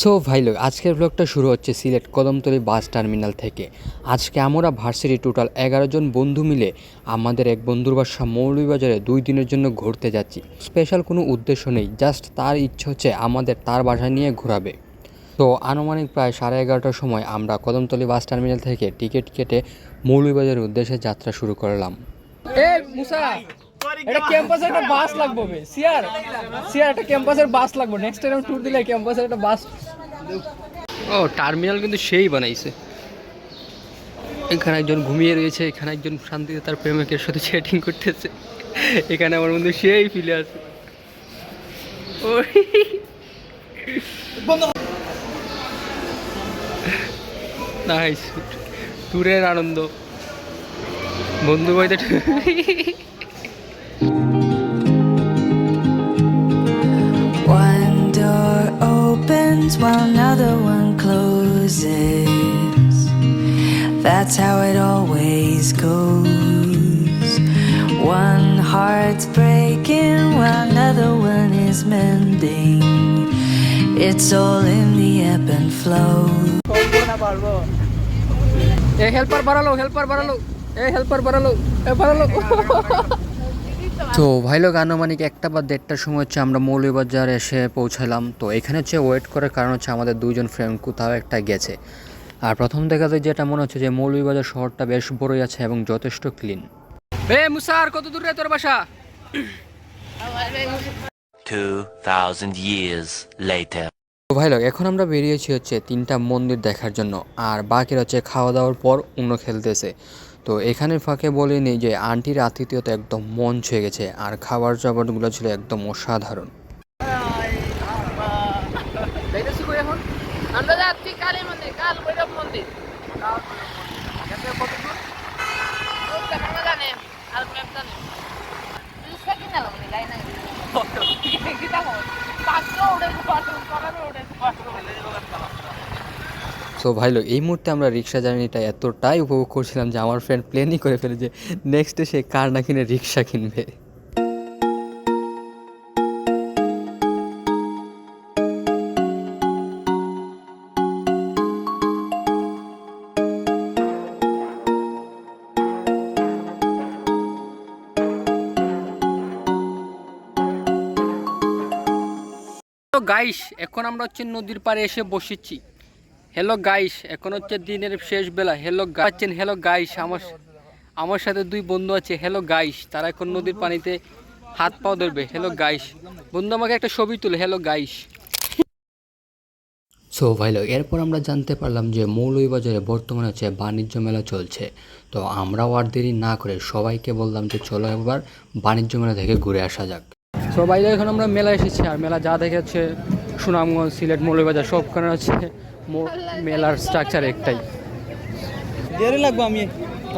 So ভাই লোক আজকের ব্লগটা শুরু হচ্ছে সিলেট কদমতলি বাস টার্মিনাল থেকে। আজকে আমরা ভার্সিটি টোটাল এগারো জন বন্ধু মিলে আমাদের এক বন্ধুর বাসা মৌলভীবাজারে দুই দিনের জন্য ঘুরতে যাচ্ছি। স্পেশাল কোনো উদ্দেশ্য নেই, জাস্ট তার ইচ্ছে হচ্ছে আমাদের তার বাসা নিয়ে ঘোরাবে। তো আনুমানিক প্রায় সাড়ে এগারোটার সময় আমরা কদমতলি বাস টার্মিনাল থেকে টিকিট কেটে মৌলভীবাজারের উদ্দেশ্যে যাত্রা শুরু করলাম। এটা ক্যাম্পাসে একটা বাস লাগবে বে সিয়ার সিয়ার একটা ক্যাম্পাসের বাস লাগবে। নেক্সট টাইম ট্যুর দিলে ক্যাম্পাসের একটা বাস ও টার্মিনাল কিন্তু সেই বানাইছে। এখানে একজন ঘুমিয়ে রয়েছে এখানে একজন শান্তিতে তার প্রেমিকের সাথে চ্যাটিং করতেছে। এখানে আমার বন্ধু সেই ফিলে আছে। নাইস ট্যুরের আনন্দ। বন্ধু ভাইদের while another one closes. That's how it always goes. One heart's breaking while another one is mending. It's all in the ebb and flow. Hey, helper, baralo, helper, baralo. Hey, helper, baralo. Hey, baralo. তো ভাই লোক আনুমানিক একটা বা দেড়টার সময় হচ্ছে আমরা মৌলভীবাজার এসে পৌঁছালাম। তো এখানে হচ্ছে ওয়েট করার কারণ হচ্ছে আমাদের দুইজন ফ্রেন্ড কোথাও একটা গেছে। আর প্রথম দেখাতে যেটা মনে হচ্ছে যে মৌলভীবাজার শহরটা বেশ বড়ই আছে এবং যথেষ্ট ক্লিন এ মুসা আর কত দূরে তোর বাসা? 2,000 years later. তো ভাই লোক এখন আমরা বেরিয়েছি হচ্ছে তিনটা মন্দির দেখার জন্য। আর বাকিরা হচ্ছে খাওয়া দাওয়ার পর অন্য খেলতেছে। তো এখানে ফাঁকে বলে নেই যে আন্টির আতিথ্যতা একদম মন ছুঁয়ে গেছে আর খাবার জাবারগুলো ছিল একদম অসাধারণ ম্যাপ জানে রিক্সা কিনে আলো মানে গাই নাই কিটা হল পাঁচশো উড়ে পাঁচশো করানো উড়ে পাঁচশো সো ভাইলো এই মুহূর্তে আমরা রিক্সা জার্নিটা এতটাই উপভোগ করছিলাম যে আমার ফ্রেন্ড প্ল্যানই করে ফেলে যে নেক্সটে সে কার না কিনে রিক্সা কিনবে। গাইস এখন আমরা হচ্ছে নদীর পাড়ে এসে বসেছি। হ্যালো গাইস এখন হচ্ছে দিনের শেষ বেলা। হ্যালো গাচ্ছেন হ্যালো গাইস আমার আমার সাথে দুই বন্ধু আছে হ্যালো গাইস তারা এখন নদীর পানিতে হাত পাও ধরবে। হ্যালো গাইস বন্ধু আমাকে একটা ছবি তুলে হ্যালো গাইস সো ভাই লোক এরপর আমরা জানতে পারলাম যে মৌলভীবাজারে বর্তমানে হচ্ছে বাণিজ্য মেলা চলছে। তো আমরাও আর দেরি না করে সবাইকে বললাম যে চলো একবার বাণিজ্য মেলা থেকে ঘুরে আসা যাক। সো বাইরে এখন আমরা মেলা এসেছি আর মেলা যা দেখে হচ্ছে সুনামগঞ্জ সিলেট মৌলবাজার সবখানে হচ্ছে মেলার স্ট্রাকচার একটাই। জেরে লাগবো আমি।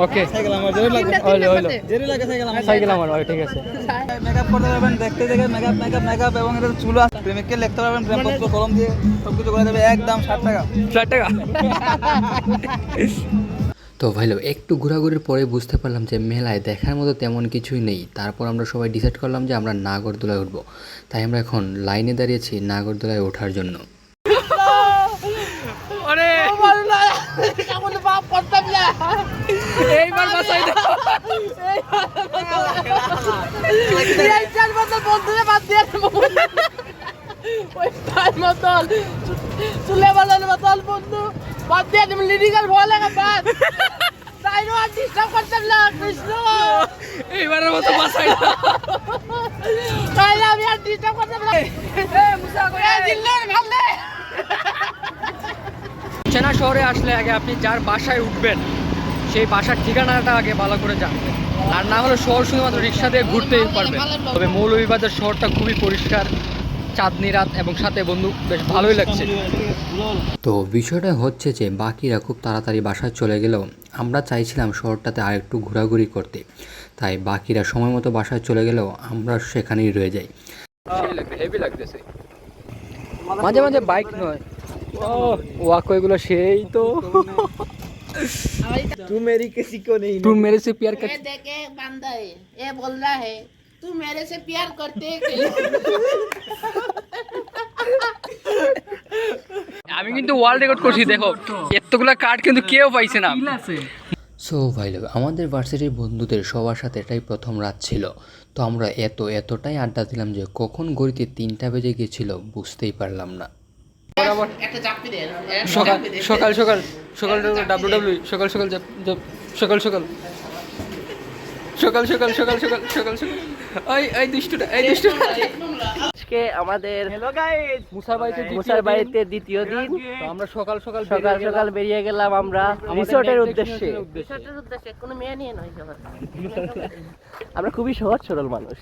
ওকে। সাইকেল আমার জেরে লাগবে। হইল হইল জেরে লাগে সাইকেল আমার। সাইকেল আমার হয় ঠিক আছে। মেকআপ করতে পারবেন দেখতে দেখে মেকআপ মেকআপ মেকআপ এবং এটা চুল আছে। প্রেমিককে লিখতে পারবেন প্রেমপত্র কলম দিয়ে সব কিছু করে দেবে একদম ষাট টাকা। ষাট টাকা? তো ভাই লোক একটু ঘোরাঘুরির পরে বুঝতে পারলাম যে মেলায় দেখার মতো তেমন কিছুই নেই। তারপর আমরা সবাই ডিসাইড করলাম যে আমরা নাগরদোলায় উঠবো। তাই আমরা এখন লাইনে দাঁড়িয়েছি নাগরদোলায় ওঠার জন্য আরে কেমন বাপ করতাম না এইবার বাসাই দাও এই চার বছর বন্ধুরে বাদ দিয়ে দেবো। ওই তার মতন চুলে বালার মতন বন্ধু। বাদ দিয়ে তুমি লিডিগাল ভয় লাগা বাদ তাই নো আর ডিস্টার্ব করতাম না কৃষ্ণ। এইবারের মতো বাসাই দাও তাই না আমি আর ডিস্টার্ব করতাম না। এ মুসা কই? দিল্লার ভালে চেনা শহরে আসলে আগে আপনি যার বাসায় উঠবেন সেই বাসার ঠিকানাটা আগে ভালো করে জানবেন আর না হলে শহর শুধুমাত্র রিক্সা দিয়ে ঘুরতেই পারবে। তবে মৌলভীবাজার শহরটা খুবই পরিষ্কার চাঁদনি রাত এবং সাথে বন্ধু বেশ ভালোই লাগছে। তো বিষয়টা হচ্ছে যে বাকিরা খুব তাড়াতাড়ি বাসায় চলে গেলেও আমরা চাইছিলাম শহরটাতে আর একটু ঘোরাঘুরি করতে। তাই বাকিরা সময় মতো বাসায় চলে গেলেও আমরা সেখানেই রয়ে যাই। হেভি লাগতেছে। মাঝে মাঝে বাইক নয়। ও ওয়াকো এগুলো সেই তো। तू मेरी किसी को नहीं तू मेरे से प्यार कर ये देखे बंदा है ये बोल रहा है तू मेरे से प्यार करते है कि नहीं? আমি কিন্তু ওয়ার্ল্ড রেকর্ড করছি দেখো এতগুলা কার্ড কিন্তু কেউ পাইছে না সো ভাই লোক আমাদের ভার্সিটির বন্ধুদের সবার সাথে এটাই প্রথম রাত ছিল তো আমরা এত এতটাই আড্ডা দিলাম যে কখন গড়িতে তিনটা বেজে গেছিল বুঝতেই পারলাম না দে সকাল সকাল সকাল সকাল ডাব্লিউ ডাব্লিউ সকাল সকাল সকাল সকাল। সকাল সকাল সকাল সকাল সকাল সকাল। এই এই দুষ্টুটা এই দুষ্টুটা। আজকে আমাদের মুসার বাড়িতে মুসার বাড়িতে দ্বিতীয় দিন। তো আমরা সকাল সকাল সকাল সকাল বেরিয়ে গেলাম আমরা। রিসোর্টের উদ্দেশ্যে। রিসোর্টের উদ্দেশ্যে। কোনো মেয়ে নিয়ে নয় আমরা খুবই সহজ সরল মানুষ।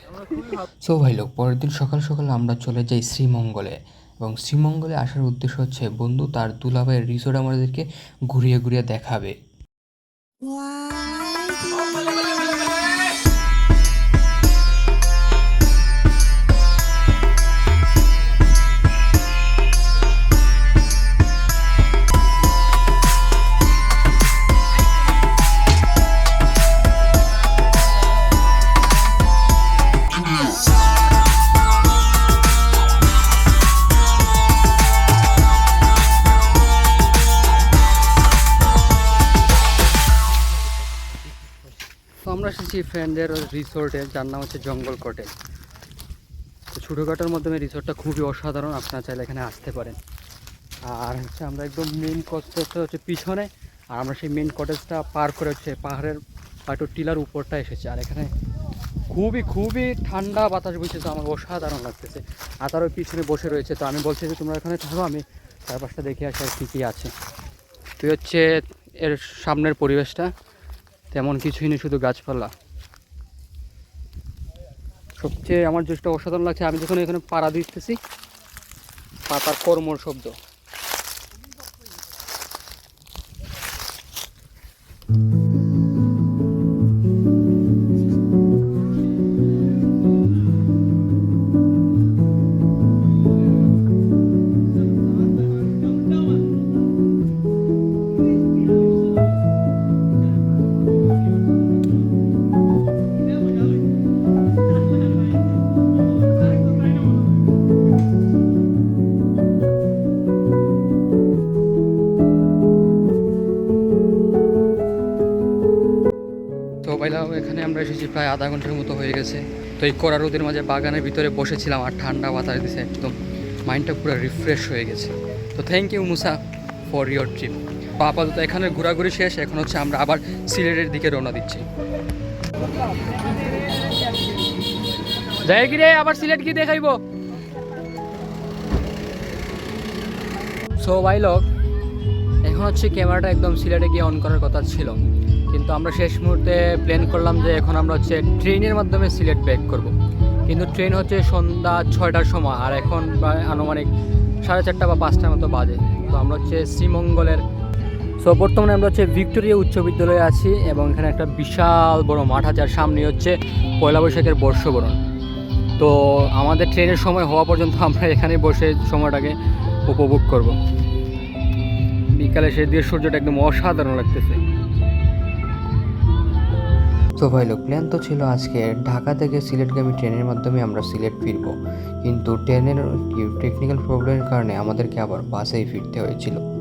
সো ভাই লোক পরের দিন সকাল সকাল আমরা চলে যাই শ্রীমঙ্গলে। এবং শ্রীমঙ্গলে আসার উদ্দেশ্য হচ্ছে বন্ধু তার দুলাভাইয়ের রিসোর্ট আমাদেরকে ঘুরিয়ে ঘুরিয়ে দেখাবে। এসেছি ফ্রেন্ডের রিসোর্টে যার নাম হচ্ছে জঙ্গল কটেজ তো ছোটোখাটোর মাধ্যমে রিসোর্টটা খুবই অসাধারণ, আপনারা চাইলে এখানে আসতে পারেন। আর হচ্ছে আমরা একদম মেন কটেজটা হচ্ছে পিছনে, আর আমরা সেই মেন কটেজটা পার করে হচ্ছে পাহাড়ের পাটু টিলার উপরটা এসেছি। আর এখানে খুবই খুবই ঠান্ডা বাতাস বইছে, তো আমার অসাধারণ লাগতেছে। আর তার ওই পিছনে বসে রয়েছে, তো আমি বলছি যে তোমরা এখানে থাকো আমি চারপাশটা দেখে আসি আর কী কী আছে। তুই হচ্ছে এর সামনের পরিবেশটা। তেমন কিছুই নেই, শুধু গাছপালা। সবচেয়ে আমার যেটা অসাধারণ লাগছে, আমি যখন এখানে পাড়া দিতেছি, পাতার কর্মর শব্দ। আমরা এসেছি প্রায় আধা ঘণ্টার মতো হয়ে গেছে। তো এই কড়া রোদের মাঝে বাগানের ভিতরে বসেছিলাম আর ঠান্ডা বাতাস দিছে একদম। মাইন্ডটা পুরো রিফ্রেশ হয়ে গেছে। তো thank you Musa for your trip আপাতত এখানে ঘোরাঘুরি শেষ এখন হচ্ছে আমরা আবার সিলেটের দিকে রওনা দিচ্ছি। যাই রে আবার সিলেট কি দেখাইব? সো ভাই লোক এখন হচ্ছে ক্যামেরাটা একদম সিলেটে গিয়ে অন করার কথা ছিল। কিন্তু আমরা শেষ মুহূর্তে প্ল্যান করলাম যে এখন আমরা হচ্ছে ট্রেনের মাধ্যমে সিলেট ব্যাক করব। কিন্তু ট্রেন হচ্ছে সন্ধ্যা ছয়টার সময়, আর এখন প্রায় আনুমানিক সাড়ে চারটা বা পাঁচটার মতো বাজে। তো আমরা হচ্ছে শ্রীমঙ্গলের সো বর্তমানে আমরা হচ্ছে ভিক্টোরিয়া উচ্চ বিদ্যালয়ে আছি এবং এখানে একটা বিশাল বড় মাঠ আছে, আর সামনে হচ্ছে পয়লা বৈশাখের বর্ষবরণ। তো আমাদের ট্রেনের সময় হওয়া পর্যন্ত আমরা এখানে বসে সময়টাকে উপভোগ করব। বিকালে সে দিয়ে সূর্যটা একদম অসাধারণ লাগতেছে। তো ভাই লোক। প্ল্যান তো ছিল আজকে ঢাকা থেকে সিলেটগামী ট্রেনের মাধ্যমে আমরা সিলেট ফিরব। কিন্তু ট্রেনের টেকনিক্যাল প্রবলেমের কারণে আমাদেরকে আবার বাসেই ফিরতে হয়েছিল।